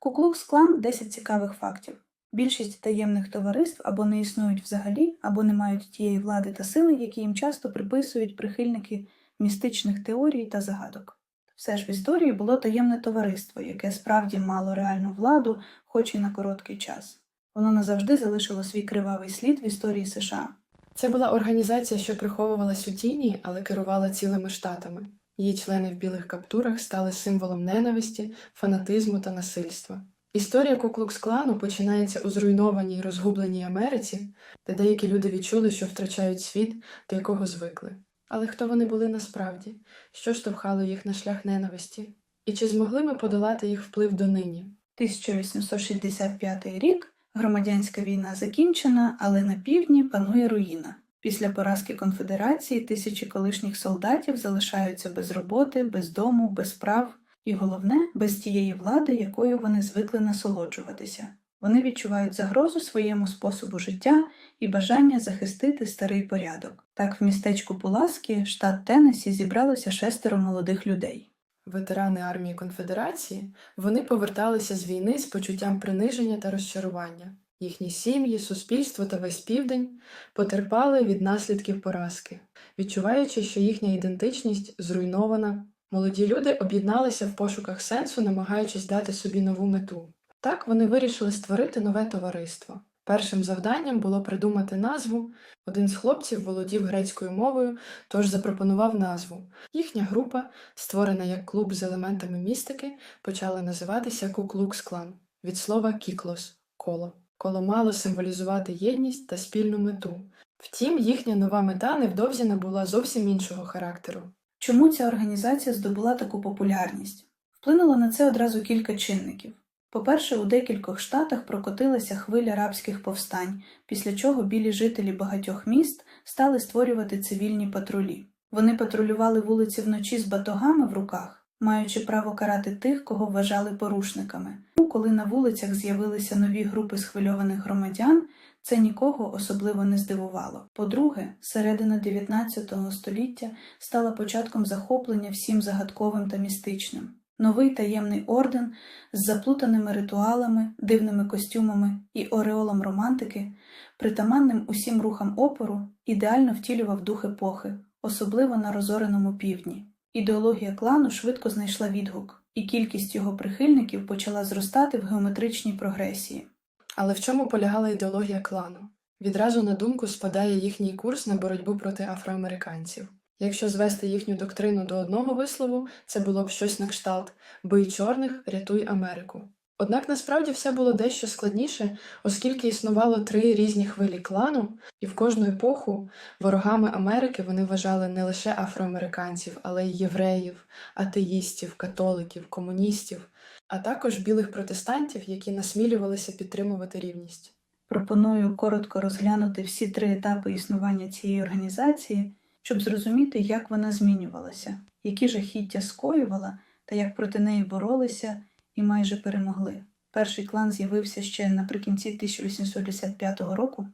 Куклукс-клан 10 цікавих фактів. Більшість таємних товариств або не існують взагалі, або не мають тієї влади та сили, які їм часто приписують прихильники містичних теорій та загадок. Все ж в історії було таємне товариство, яке справді мало реальну владу, хоч і на короткий час. Воно назавжди залишило свій кривавий слід в історії США. Це була організація, що приховувалась у тіні, але керувала цілими штатами. Її члени в білих каптурах стали символом ненависті, фанатизму та насильства. Історія Куклукс-клану починається у зруйнованій розгубленій Америці, де деякі люди відчули, що втрачають світ, до якого звикли. Але хто вони були насправді? Що штовхало їх на шлях ненависті? І чи змогли ми подолати їх вплив донині? 1865 рік громадянська війна закінчена, але на півдні панує руїна. Після поразки конфедерації тисячі колишніх солдатів залишаються без роботи, без дому, без прав і головне, без тієї влади, якою вони звикли насолоджуватися. Вони відчувають загрозу своєму способу життя і бажання захистити старий порядок. Так, в містечку Пуласки, штат Теннессі, зібралося шестеро молодих людей. Ветерани армії конфедерації вони поверталися з війни з почуттям приниження та розчарування. Їхні сім'ї, суспільство та весь південь потерпали від наслідків поразки, відчуваючи, що їхня ідентичність зруйнована. Молоді люди об'єдналися в пошуках сенсу, намагаючись дати собі нову мету. Так вони вирішили створити нове товариство. Першим завданням було придумати назву. Один з хлопців володів грецькою мовою, тож запропонував назву. Їхня група, створена як клуб з елементами містики, почала називатися Куклукс-клан від слова кіклос коло. Коло мало символізувати єдність та спільну мету. Втім, їхня нова мета невдовзі набула зовсім іншого характеру. Чому ця організація здобула таку популярність? Вплинуло на це одразу кілька чинників. По-перше, у декількох штатах прокотилася хвиля рабських повстань, після чого білі жителі багатьох міст стали створювати цивільні патрулі. Вони патрулювали вулиці вночі з батогами в руках, маючи право карати тих, кого вважали порушниками. Коли на вулицях з'явилися нові групи схвильованих громадян, це нікого особливо не здивувало. По-друге, середина 19 століття стала початком захоплення всім загадковим та містичним. Новий таємний орден з заплутаними ритуалами, дивними костюмами і ореолом романтики, притаманним усім рухам опору, ідеально втілював дух епохи, особливо на розореному півдні. Ідеологія клану швидко знайшла відгук, і кількість його прихильників почала зростати в геометричній прогресії. Але в чому полягала ідеологія клану? Відразу на думку спадає їхній курс на боротьбу проти афроамериканців. Якщо звести їхню доктрину до одного вислову, це було б щось на кшталт Бий чорних, рятуй Америку. Однак насправді все було дещо складніше, оскільки існувало три різні хвилі клану, і в кожну епоху ворогами Америки вони вважали не лише афроамериканців, але й євреїв, атеїстів, католиків, комуністів, а також білих протестантів, які насмілювалися підтримувати рівність. Пропоную коротко розглянути всі три етапи існування цієї організації, щоб зрозуміти, як вона змінювалася, які жахіття скоювала та як проти неї боролися і майже перемогли. Перший клан з'явився ще наприкінці 1865 року,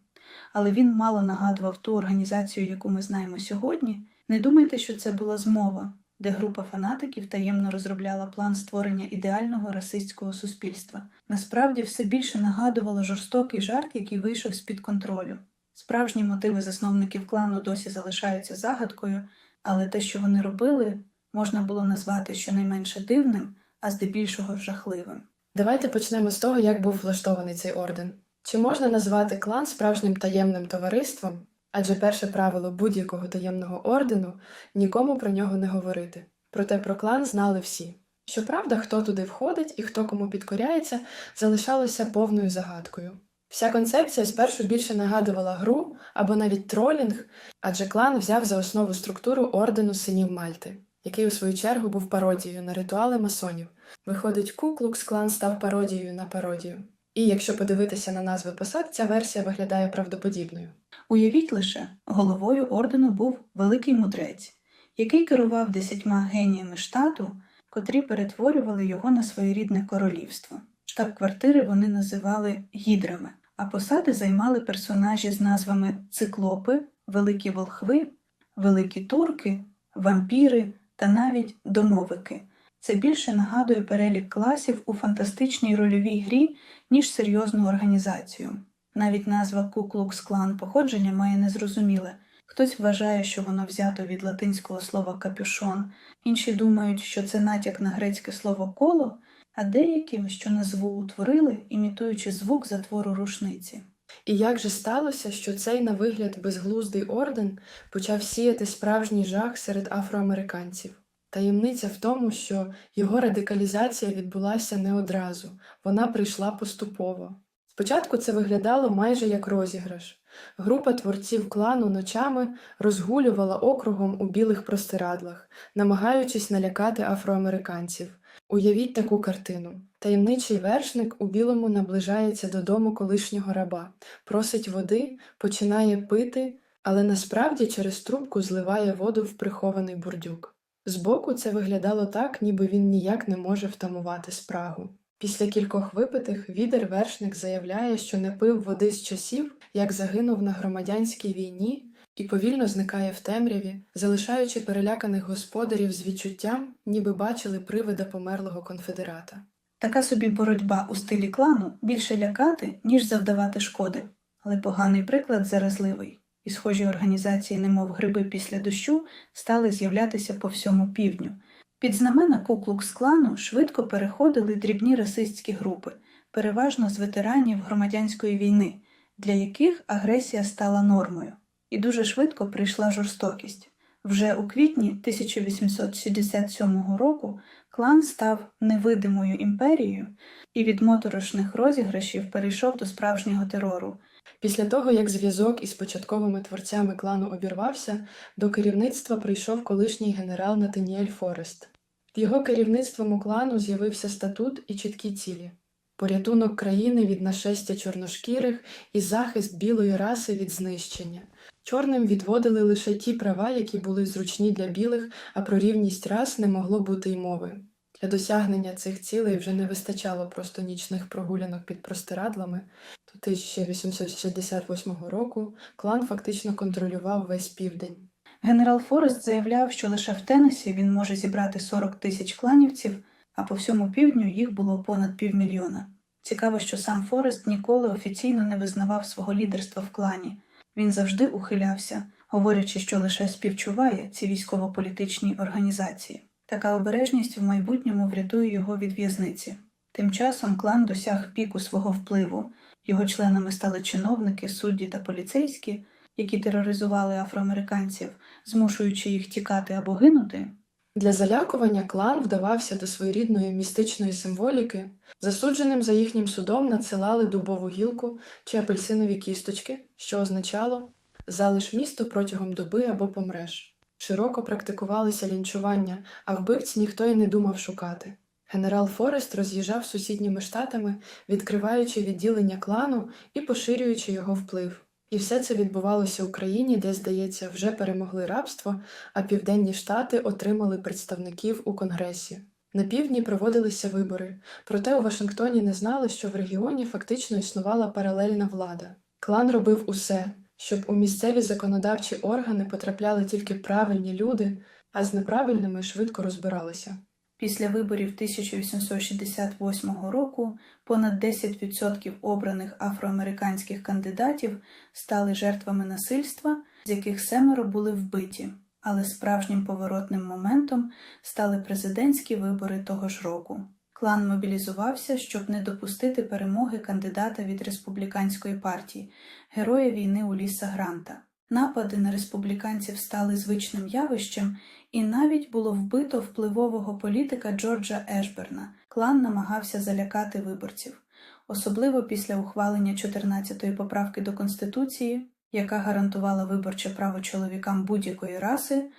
але він мало нагадував ту організацію, яку ми знаємо сьогодні. Не думайте, що це була змова, де група фанатиків таємно розробляла план створення ідеального расистського суспільства. Насправді все більше нагадувало жорстокий жарт, який вийшов з-під контролю. Справжні мотиви засновників клану досі залишаються загадкою, але те, що вони робили, можна було назвати щонайменше дивним, а здебільшого жахливим. Давайте почнемо з того, як був влаштований цей орден. Чи можна назвати клан справжнім таємним товариством? Адже перше правило будь-якого таємного ордену нікому про нього не говорити. Проте про клан знали всі. Щоправда, хто туди входить і хто кому підкоряється, залишалося повною загадкою. Вся концепція спершу більше нагадувала гру або навіть тролінг, адже клан взяв за основу структуру ордену синів Мальти, який у свою чергу був пародією на ритуали масонів. Виходить, Куклукс клан став пародією на пародію. І якщо подивитися на назви посад, ця версія виглядає правдоподібною. Уявіть лише, головою ордену був великий мудрець, який керував десятьма геніями штату, котрі перетворювали його на своєрідне королівство. Штаб-квартири вони називали гідрами, а посади займали персонажі з назвами циклопи, великі волхви, великі турки, вампіри та навіть домовики. Це більше нагадує перелік класів у фантастичній рольовій грі, ніж серйозну організацію. Навіть назва Ку-Клукс-Клан походження має незрозуміле. Хтось вважає, що воно взято від латинського слова капюшон, інші думають, що це натяк на грецьке слово коло, а деякі, що назву утворили, імітуючи звук затвору рушниці. І як же сталося, що цей на вигляд безглуздий орден почав сіяти справжній жах серед афроамериканців? Таємниця в тому, що його радикалізація відбулася не одразу, вона прийшла поступово. Спочатку це виглядало майже як розіграш. Група творців клану ночами розгулювала округом у білих простирадлах, намагаючись налякати афроамериканців. Уявіть таку картину. Таємничий вершник у білому наближається додому колишнього раба, просить води, починає пити, але насправді через трубку зливає воду в прихований бурдюк. Збоку це виглядало так, ніби він ніяк не може втамувати спрагу. Після кількох випитих відер вершник заявляє, що не пив води з часів, як загинув на громадянській війні, і повільно зникає в темряві, залишаючи переляканих господарів з відчуттям, ніби бачили привида померлого конфедерата. Така собі боротьба у стилі клану більше лякати, ніж завдавати шкоди, але поганий приклад заразливий, і схожі організації, немов гриби після дощу, стали з'являтися по всьому півдню. Під знамена Ку-Клукс-клану швидко переходили дрібні расистські групи, переважно з ветеранів громадянської війни, для яких агресія стала нормою. І дуже швидко прийшла жорстокість. Вже у квітні 1867 року клан став невидимою імперією і від моторошних розіграшів перейшов до справжнього терору. Після того, як зв'язок із початковими творцями клану обірвався, до керівництва прийшов колишній генерал Натаніель Форест. Його керівництвом у клану з'явився статут і чіткі цілі порятунок країни від нашестя чорношкірих і захист білої раси від знищення. Чорним відводили лише ті права, які були зручні для білих, а про рівність рас не могло бути й мови. Для досягнення цих цілей вже не вистачало просто нічних прогулянок під простирадлами. До 1868 року клан фактично контролював весь південь. Генерал Форест заявляв, що лише в Теннесі він може зібрати 40 тисяч кланівців, а по всьому півдню їх було понад півмільйона. Цікаво, що сам Форест ніколи офіційно не визнавав свого лідерства в клані. Він завжди ухилявся, говорячи, що лише співчуває ці військово-політичні організації. Така обережність в майбутньому врятує його від в'язниці. Тим часом клан досяг піку свого впливу. Його членами стали чиновники, судді та поліцейські, які тероризували афроамериканців, змушуючи їх тікати або гинути. Для залякування клан вдавався до своєрідної містичної символіки. Засудженим за їхнім судом надсилали дубову гілку чи апельсинові кісточки, що означало залиш місто протягом доби або помреш. Широко практикувалися лінчування, а вбивць ніхто й не думав шукати. Генерал Форест роз'їжджав сусідніми штатами, відкриваючи відділення клану і поширюючи його вплив. І все це відбувалося в країні, де, здається, вже перемогли рабство, а південні штати отримали представників у Конгресі. На півдні проводилися вибори, проте у Вашингтоні не знали, що в регіоні фактично існувала паралельна влада. Клан робив усе, щоб у місцеві законодавчі органи потрапляли тільки правильні люди, а з неправильними швидко розбиралися. Після виборів 1868 року понад 10% обраних афроамериканських кандидатів стали жертвами насильства, з яких семеро були вбиті. Але справжнім поворотним моментом стали президентські вибори того ж року. Клан мобілізувався, щоб не допустити перемоги кандидата від республіканської партії, героя війни Уліса Гранта. Напади на республіканців стали звичним явищем, і навіть було вбито впливового політика Джорджа Ешберна. Клан намагався залякати виборців, особливо після ухвалення 14-ї поправки до Конституції, яка гарантувала виборче право чоловікам будь-якої раси.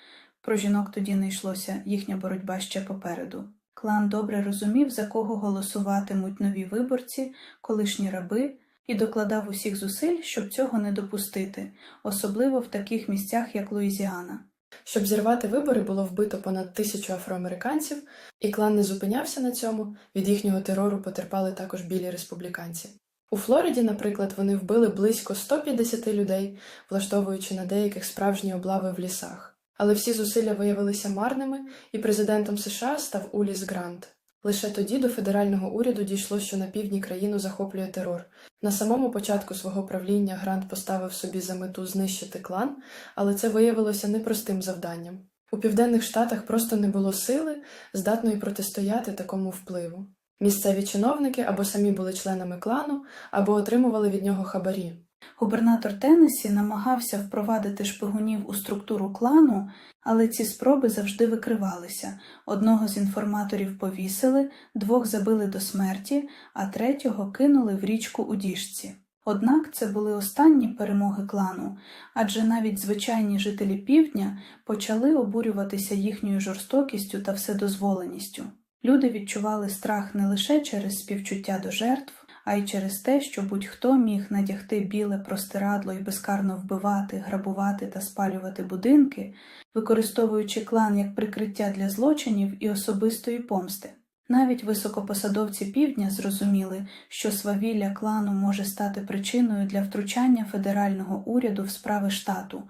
Про жінок тоді не йшлося їхня боротьба ще попереду. Клан добре розумів, за кого голосуватимуть нові виборці, колишні раби, і докладав усіх зусиль, щоб цього не допустити, особливо в таких місцях, як Луїзіана. Щоб зірвати вибори, було вбито понад тисячу афроамериканців, і клан не зупинявся на цьому. Від їхнього терору потерпали також білі республіканці. У Флориді, наприклад, вони вбили близько 150 людей, влаштовуючи на деяких справжні облави в лісах. Але всі зусилля виявилися марними, і президентом США став Уліс Грант. Лише тоді до федерального уряду дійшло, що на півдні країну захоплює терор. На самому початку свого правління Грант поставив собі за мету знищити клан, але це виявилося непростим завданням. У південних штатах просто не було сили, здатної протистояти такому впливу. Місцеві чиновники або самі були членами клану, або отримували від нього хабарі. Губернатор Теннессі намагався впровадити шпигунів у структуру клану, але ці спроби завжди викривалися. Одного з інформаторів повісили, двох забили до смерті, а третього кинули в річку у діжці. Однак це були останні перемоги клану, адже навіть звичайні жителі півдня почали обурюватися їхньою жорстокістю та вседозволеністю. Люди відчували страх не лише через співчуття до жертв, а й через те, що будь-хто міг надягти біле простирадло і безкарно вбивати, грабувати та спалювати будинки, використовуючи клан як прикриття для злочинів і особистої помсти. Навіть високопосадовці півдня зрозуміли, що свавілля клану може стати причиною для втручання федерального уряду в справи штату,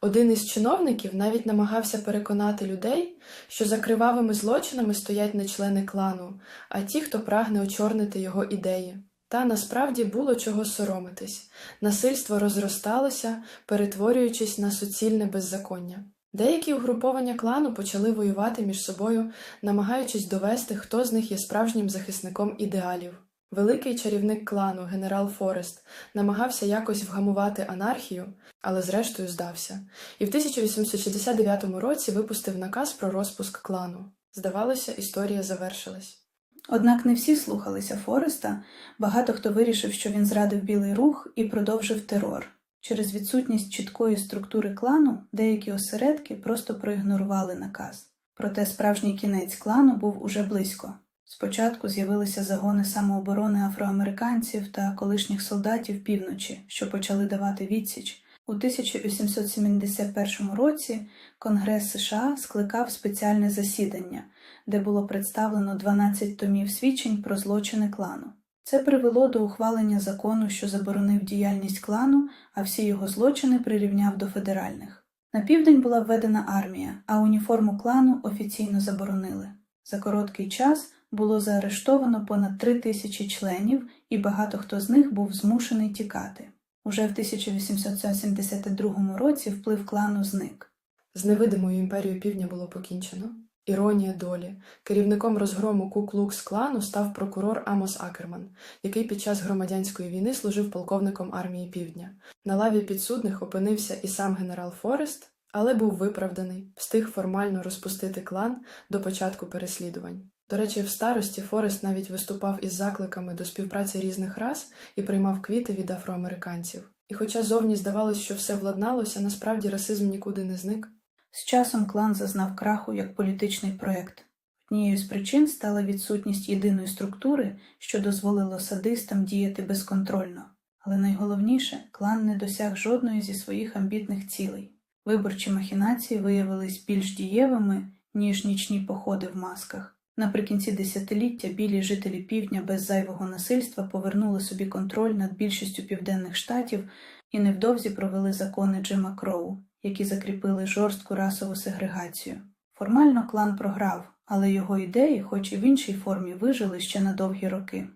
Один із чиновників навіть намагався переконати людей, що за кривавими злочинами стоять не члени клану, а ті, хто прагне очорнити його ідеї. Та насправді було чого соромитись. Насильство розросталося, перетворюючись на суцільне беззаконня. Деякі угруповання клану почали воювати між собою, намагаючись довести, хто з них є справжнім захисником ідеалів. Великий чарівник клану, генерал Форест, намагався якось вгамувати анархію, але зрештою здався, і в 1869 році випустив наказ про розпуск клану. Здавалося, історія завершилась. Однак не всі слухалися Фореста, багато хто вирішив, що він зрадив білий рух і продовжив терор. Через відсутність чіткої структури клану деякі осередки просто проігнорували наказ. Проте справжній кінець клану був уже близько. Спочатку з'явилися загони самооборони афроамериканців та колишніх солдатів півночі, що почали давати відсіч. У 1871 році Конгрес США скликав спеціальне засідання, де було представлено 12 томів свідчень про злочини клану. Це привело до ухвалення закону, що заборонив діяльність клану, а всі його злочини прирівняв до федеральних. На південь була введена армія, а уніформу клану офіційно заборонили. За короткий час було заарештовано понад три тисячі членів, і багато хто з них був змушений тікати. Уже в 1872 році вплив клану зник. З невидимою імперією півдня було покінчено. Іронія долі. Керівником розгрому Ку-Клукс клану став прокурор Амос Акерман, який під час громадянської війни служив полковником армії Півдня. На лаві підсудних опинився і сам генерал Форест, але був виправданий, встиг формально розпустити клан до початку переслідувань. До речі, в старості Форест навіть виступав із закликами до співпраці різних рас і приймав квіти від афроамериканців. І хоча зовні здавалось, що все владналося, насправді расизм нікуди не зник. З часом клан зазнав краху як політичний проект. Однією з причин стала відсутність єдиної структури, що дозволило садистам діяти безконтрольно. Але найголовніше, клан не досяг жодної зі своїх амбітних цілей. Виборчі махінації виявились більш дієвими, ніж нічні походи в масках. Наприкінці десятиліття білі жителі півдня без зайвого насильства повернули собі контроль над більшістю південних штатів і невдовзі провели закони Джима Кроу, які закріпили жорстку расову сегрегацію. Формально клан програв, але його ідеї, хоч і в іншій формі, вижили ще на довгі роки.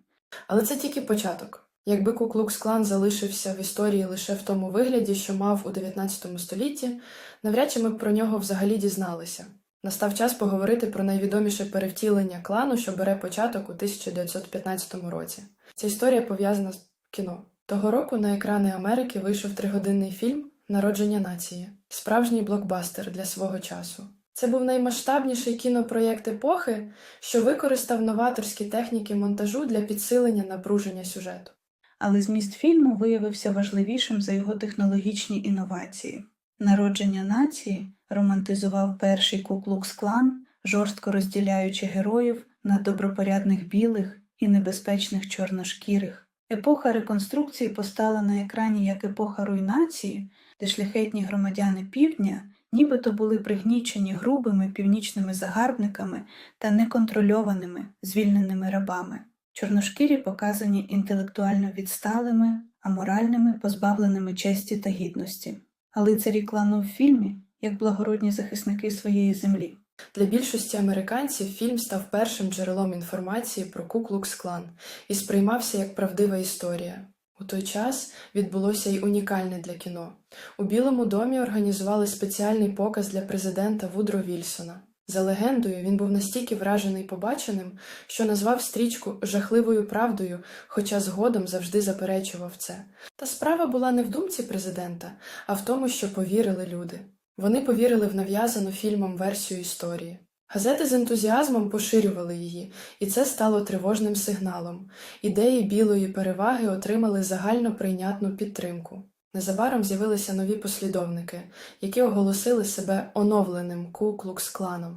Але це тільки початок. Якби Ку-Клукс-клан залишився в історії лише в тому вигляді, що мав у 19 столітті, навряд чи ми б про нього взагалі дізналися. Настав час поговорити про найвідоміше перевтілення клану, що бере початок у 1915 році. Ця історія пов'язана з кіно. Того року на екрани Америки вийшов тригодинний фільм Народження нації, справжній блокбастер для свого часу. Це був наймасштабніший кінопроєкт епохи, що використав новаторські техніки монтажу для підсилення напруження сюжету. Але зміст фільму виявився важливішим за його технологічні інновації. Народження нації романтизував перший Ку-Клукс-клан, жорстко розділяючи героїв на добропорядних білих і небезпечних чорношкірих. Епоха реконструкції постала на екрані як епоха руйнації, де шляхетні громадяни півдня нібито були пригнічені грубими північними загарбниками та неконтрольованими звільненими рабами. Чорношкірі показані інтелектуально відсталими, аморальними, позбавленими честі та гідності. А лицарі клану в фільмі, як благородні захисники своєї землі. Для більшості американців фільм став першим джерелом інформації про Ку-Клукс-клан і сприймався як правдива історія. У той час відбулося й унікальне для кіно. У Білому домі організували спеціальний показ для президента Вудро Вільсона. За легендою, він був настільки вражений побаченим, що назвав стрічку жахливою правдою, хоча згодом завжди заперечував це. Та справа була не в думці президента, а в тому, що повірили люди. Вони повірили в нав'язану фільмом версію історії. Газети з ентузіазмом поширювали її, і це стало тривожним сигналом. Ідеї білої переваги отримали загально прийнятну підтримку. Незабаром з'явилися нові послідовники, які оголосили себе оновленим Ку-Клукс-кланом.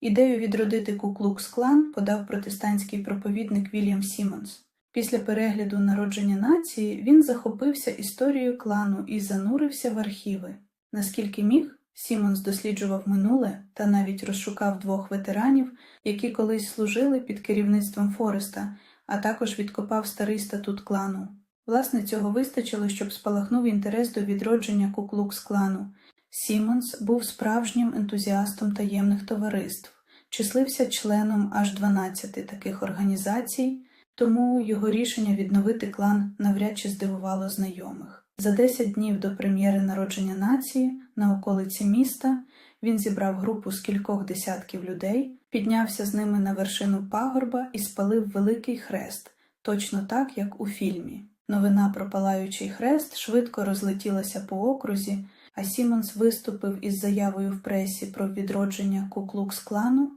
Ідею відродити Ку-Клукс-клан подав протестантський проповідник Вільям Сімонс. Після перегляду народження нації він захопився історією клану і занурився в архіви. Наскільки міг, Сімонс досліджував минуле та навіть розшукав двох ветеранів, які колись служили під керівництвом Фореста, а також відкопав старий статут клану. Власне, цього вистачило, щоб спалахнув інтерес до відродження Ку-Клукс-клану. Сімонс був справжнім ентузіастом таємних товариств, числився членом аж 12 таких організацій, тому його рішення відновити клан навряд чи здивувало знайомих. За 10 днів до прем'єри народження нації на околиці міста він зібрав групу з кількох десятків людей, піднявся з ними на вершину пагорба і спалив великий хрест, точно так, як у фільмі. Новина про палаючий хрест швидко розлетілася по окрузі, а Сімонс виступив із заявою в пресі про відродження Ку-Клукс-клану.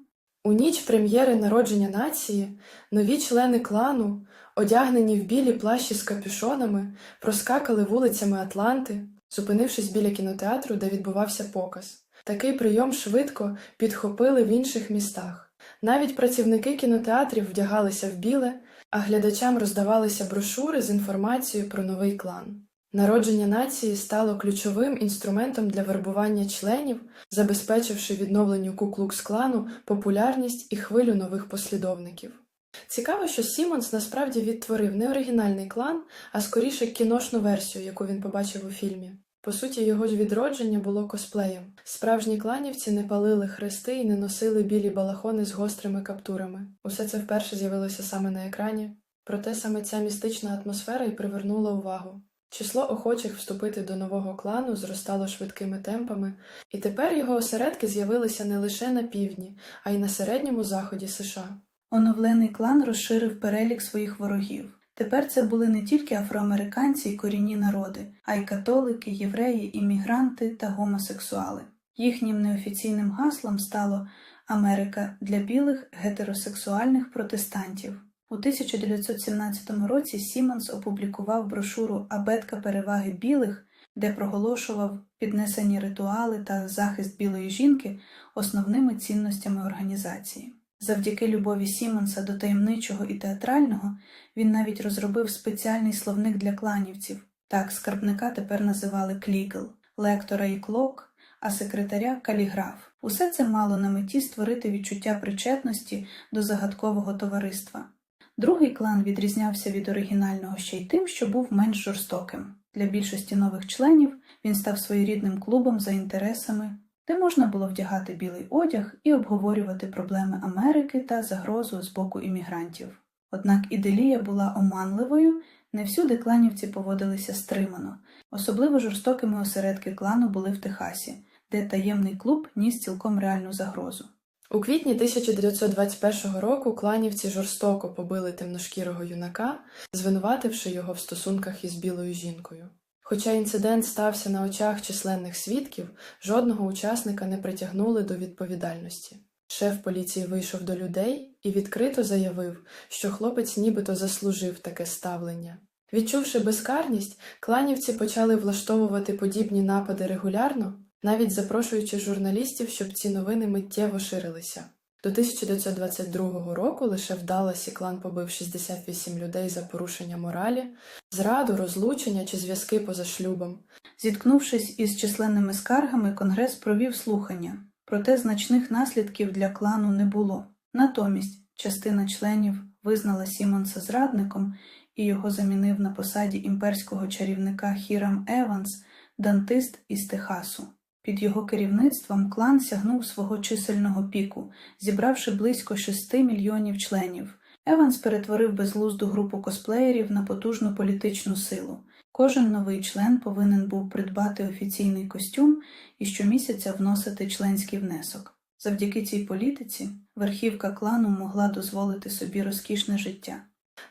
У ніч прем'єри народження нації нові члени клану, одягнені в білі плащі з капюшонами, проскакали вулицями Атланти, зупинившись біля кінотеатру, де відбувався показ. Такий прийом швидко підхопили в інших містах. Навіть працівники кінотеатрів вдягалися в біле, а глядачам роздавалися брошури з інформацією про новий клан. Народження нації стало ключовим інструментом для вербування членів, забезпечивши відновленню Ку-Клукс-клану популярність і хвилю нових послідовників. Цікаво, що Сімонс насправді відтворив не оригінальний клан, а скоріше кіношну версію, яку він побачив у фільмі. По суті, його відродження було косплеєм. Справжні кланівці не палили хрести і не носили білі балахони з гострими каптурами. Усе це вперше з'явилося саме на екрані. Проте саме ця містична атмосфера і привернула увагу. Число охочих вступити до нового клану зростало швидкими темпами, і тепер його осередки з'явилися не лише на півдні, а й на середньому заході США. Оновлений клан розширив перелік своїх ворогів. Тепер це були не тільки афроамериканці й корінні народи, а й католики, євреї, іммігранти та гомосексуали. Їхнім неофіційним гаслом стало Америка для білих гетеросексуальних протестантів. У 1917 році Сімонс опублікував брошуру Абетка переваги білих, де проголошував піднесені ритуали та захист білої жінки основними цінностями організації. Завдяки любові Сімонса до таємничого і театрального він навіть розробив спеціальний словник для кланівців. Так скарбника тепер називали клігл, лектора і клок, а секретаря каліграф. Усе це мало на меті створити відчуття причетності до загадкового товариства. Другий клан відрізнявся від оригінального ще й тим, що був менш жорстоким. Для більшості нових членів він став своєрідним клубом за інтересами, де можна було вдягати білий одяг і обговорювати проблеми Америки та загрозу з боку іммігрантів. Однак іделія була оманливою, не всюди кланівці поводилися стримано. Особливо жорстокими осередки клану були в Техасі, де таємний клуб ніс цілком реальну загрозу. У квітні 1921 року кланівці жорстоко побили темношкірого юнака, звинувативши його в стосунках із білою жінкою. Хоча інцидент стався на очах численних свідків, жодного учасника не притягнули до відповідальності. Шеф поліції вийшов до людей і відкрито заявив, що хлопець нібито заслужив таке ставлення. Відчувши безкарність, кланівці почали влаштовувати подібні напади регулярно, навіть запрошуючи журналістів, щоб ці новини миттєво ширилися. До 1922 року лише в Далласі клан побив 68 людей за порушення моралі, зраду, розлучення чи зв'язки поза шлюбом. Зіткнувшись із численними скаргами, Конгрес провів слухання, проте значних наслідків для клану не було. Натомість частина членів визнала Сімонса зрадником і його замінив на посаді імперського чарівника Хірам Еванс, дантист із Техасу. Під його керівництвом клан сягнув свого чисельного піку, зібравши близько 6 мільйонів членів. Еванс перетворив безглузду групу косплеєрів на потужну політичну силу. Кожен новий член повинен був придбати офіційний костюм і щомісяця вносити членський внесок. Завдяки цій політиці верхівка клану могла дозволити собі розкішне життя.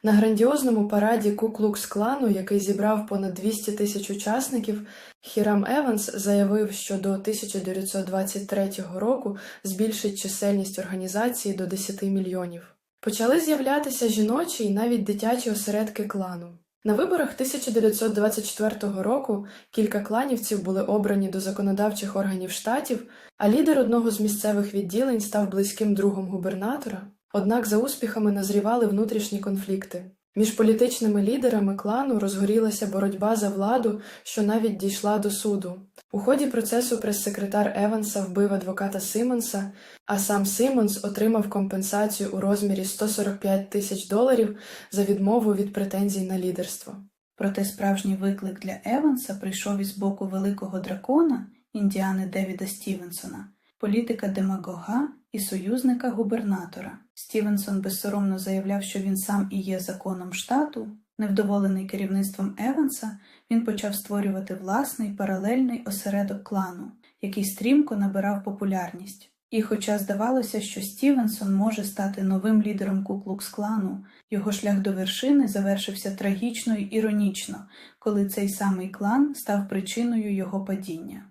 На грандіозному параді Ку-Клукс-клану, який зібрав понад 200 тисяч учасників, Хірам Еванс заявив, що до 1923 року збільшить чисельність організації до 10 мільйонів. Почали з'являтися жіночі і навіть дитячі осередки клану. На виборах 1924 року кілька кланівців були обрані до законодавчих органів штатів, а лідер одного з місцевих відділень став близьким другом губернатора. Однак за успіхами назрівали внутрішні конфлікти. Між політичними лідерами клану розгорілася боротьба за владу, що навіть дійшла до суду. У ході процесу прес-секретар Еванса вбив адвоката Симонса, а сам Симонс отримав компенсацію у розмірі 145 тисяч доларів за відмову від претензій на лідерство. Проте справжній виклик для Еванса прийшов із боку великого дракона Індіани Девіда Стівенсона, політика демагога і союзника губернатора. Стівенсон безсоромно заявляв, що він сам і є законом штату. Невдоволений керівництвом Еванса, він почав створювати власний паралельний осередок клану, який стрімко набирав популярність. І хоча здавалося, що Стівенсон може стати новим лідером Куклукс-клану, його шлях до вершини завершився трагічно й іронічно, коли цей самий клан став причиною його падіння.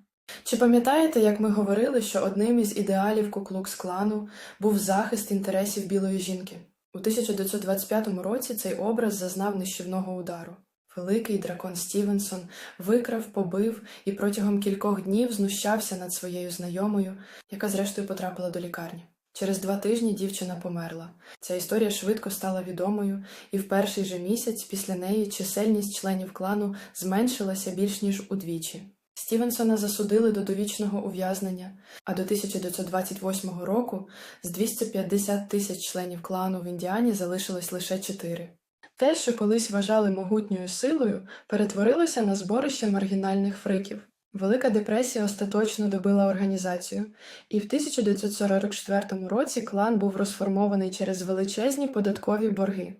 Чи пам'ятаєте, як ми говорили, що одним із ідеалів Куклукс-клану був захист інтересів білої жінки? У 1925 році цей образ зазнав нищівного удару. Великий дракон Стівенсон викрав, побив і протягом кількох днів знущався над своєю знайомою, яка зрештою потрапила до лікарні. Через два тижні дівчина померла. Ця історія швидко стала відомою, і в перший же місяць після неї чисельність членів клану зменшилася більш ніж удвічі. Стівенсона засудили до довічного ув'язнення, а до 1928 року з 250 тисяч членів клану в Індіані залишилось лише чотири. Те, що колись вважали могутньою силою, перетворилося на зборище маргінальних фриків. Велика депресія остаточно добила організацію, і в 1944 році клан був розформований через величезні податкові борги,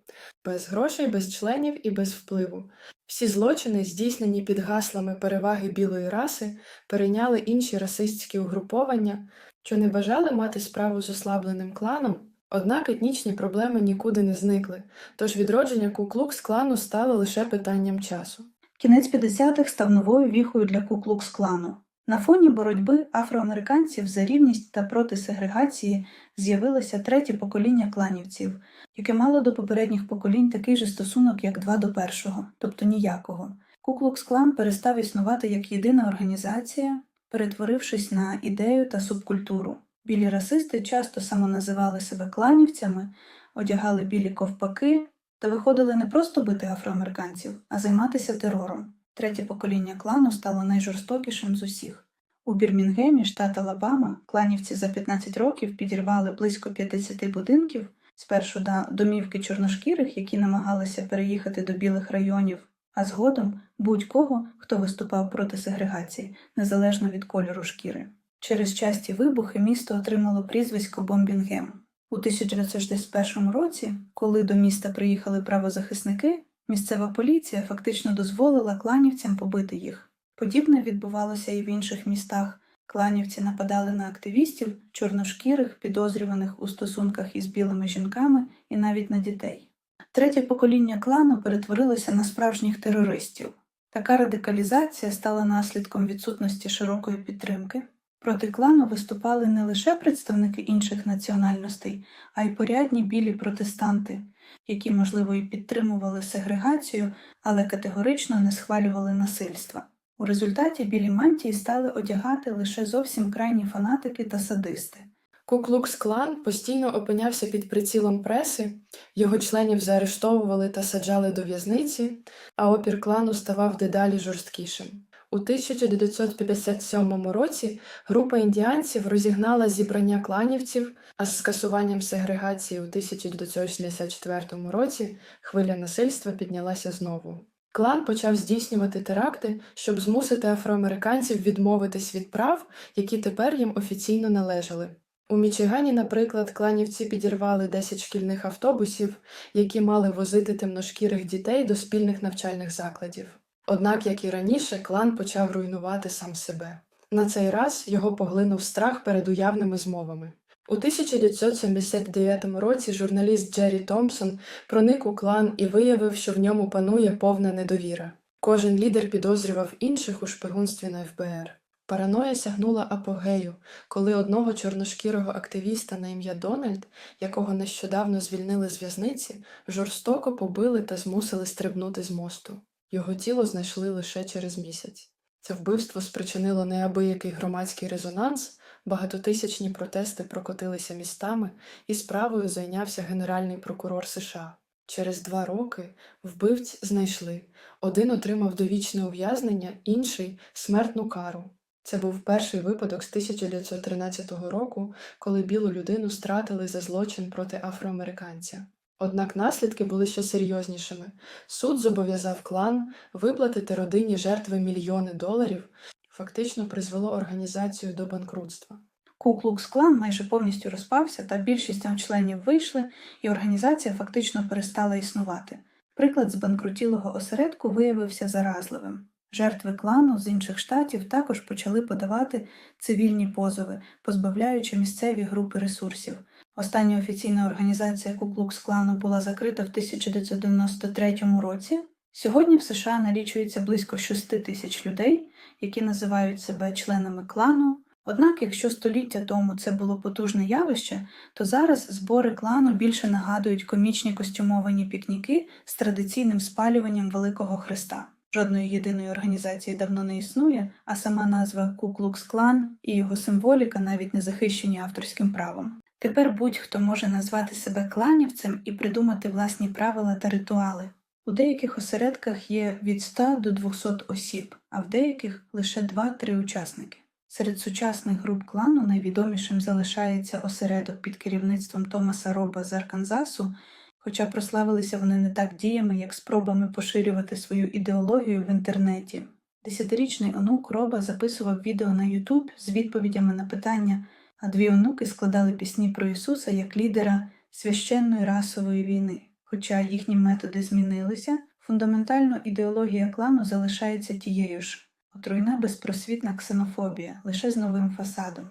без грошей, без членів і без впливу. Всі злочини, здійснені під гаслами переваги білої раси, перейняли інші расистські угруповання, що не бажали мати справу з ослабленим кланом. Однак етнічні проблеми нікуди не зникли, тож відродження Куклукс клану стало лише питанням часу. Кінець 50-х став новою віхою для Куклукс-клану. На фоні боротьби афроамериканців за рівність та проти сегрегації з'явилося третє покоління кланівців, яке мало до попередніх поколінь такий же стосунок, як два до першого, тобто ніякого. Куклукс-клан перестав існувати як єдина організація, перетворившись на ідею та субкультуру. Білі расисти часто самоназивали себе кланівцями, одягали білі ковпаки та виходили не просто бити афроамериканців, а займатися терором. Третє покоління клану стало найжорстокішим з усіх. У Бірмінгемі, штат Алабама, кланівці за 15 років підірвали близько 50 будинків, спершу до домівки чорношкірих, які намагалися переїхати до білих районів, а згодом будь-кого, хто виступав проти сегрегації, незалежно від кольору шкіри. Через часті вибухи місто отримало прізвисько Бомбінгем. У 1961 році, коли до міста приїхали правозахисники, місцева поліція фактично дозволила кланівцям побити їх. Подібне відбувалося і в інших містах. Кланівці нападали на активістів, чорношкірих, підозрюваних у стосунках із білими жінками і навіть на дітей. Третє покоління клану перетворилося на справжніх терористів. Така радикалізація стала наслідком відсутності широкої підтримки. Проти клану виступали не лише представники інших національностей, а й порядні білі протестанти, які, можливо, і підтримували сегрегацію, але категорично не схвалювали насильства. У результаті білі мантії стали одягати лише зовсім крайні фанатики та садисти. Куклукс клан постійно опинявся під прицілом преси, його членів заарештовували та саджали до в'язниці, а опір клану ставав дедалі жорсткішим. У 1957 році група індіанців розігнала зібрання кланівців, а з скасуванням сегрегації у 1964 році хвиля насильства піднялася знову. Клан почав здійснювати теракти, щоб змусити афроамериканців відмовитись від прав, які тепер їм офіційно належали. У Мічигані, наприклад, кланівці підірвали 10 шкільних автобусів, які мали возити темношкірих дітей до спільних навчальних закладів. Однак, як і раніше, клан почав руйнувати сам себе. На цей раз його поглинув страх перед уявними змовами. У 1979 році журналіст Джеррі Томпсон проник у клан і виявив, що в ньому панує повна недовіра. Кожен лідер підозрював інших у шпигунстві на ФБР. Параноя сягнула апогею, коли одного чорношкірого активіста на ім'я Дональд, якого нещодавно звільнили з в'язниці, жорстоко побили та змусили стрибнути з мосту. Його тіло знайшли лише через місяць. Це вбивство спричинило неабиякий громадський резонанс, багатотисячні протести прокотилися містами, і справою зайнявся Генеральний прокурор США. Через два роки вбивць знайшли. Один отримав довічне ув'язнення, інший смертну кару. Це був перший випадок з 1913 року, коли білу людину стратили за злочин проти афроамериканця. Однак наслідки були ще серйознішими. Суд зобов'язав клан виплатити родині жертви мільйони доларів, фактично призвело організацію до банкрутства. Ку-клукс-клан майже повністю розпався, та більшість його членів вийшли, і організація фактично перестала існувати. Приклад збанкрутілого осередку виявився заразливим. Жертви клану з інших штатів також почали подавати цивільні позови, позбавляючи місцеві групи ресурсів. Остання офіційна організація Ку-клукс-клану була закрита в 1993 році. Сьогодні в США налічується близько 6 тисяч людей, які називають себе членами клану. Однак, якщо століття тому це було потужне явище, то зараз збори клану більше нагадують комічні костюмовані пікніки з традиційним спалюванням Великого Христа. Жодної єдиної організації давно не існує, а сама назва Ку-клукс-клан і його символіка навіть не захищені авторським правом. Тепер будь-хто може назвати себе кланівцем і придумати власні правила та ритуали. У деяких осередках є від 100 до 200 осіб, а в деяких лише 2-3 учасники. Серед сучасних груп клану найвідомішим залишається осередок під керівництвом Томаса Роба з Арканзасу, хоча прославилися вони не так діями, як спробами поширювати свою ідеологію в інтернеті. Десятирічний онук Роба записував відео на YouTube з відповідями на питання, а дві онуки складали пісні про Ісуса як лідера священної расової війни. Хоча їхні методи змінилися, фундаментально ідеологія клану залишається тією ж отруйна безпросвітна ксенофобія, лише з новим фасадом.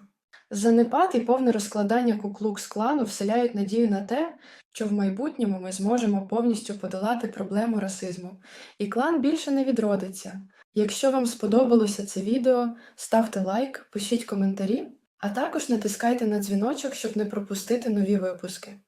Занепад і повне розкладання куклукс клану вселяють надію на те, що в майбутньому ми зможемо повністю подолати проблему расизму, і клан більше не відродиться. Якщо вам сподобалося це відео, ставте лайк, пишіть коментарі, а також натискайте на дзвіночок, щоб не пропустити нові випуски.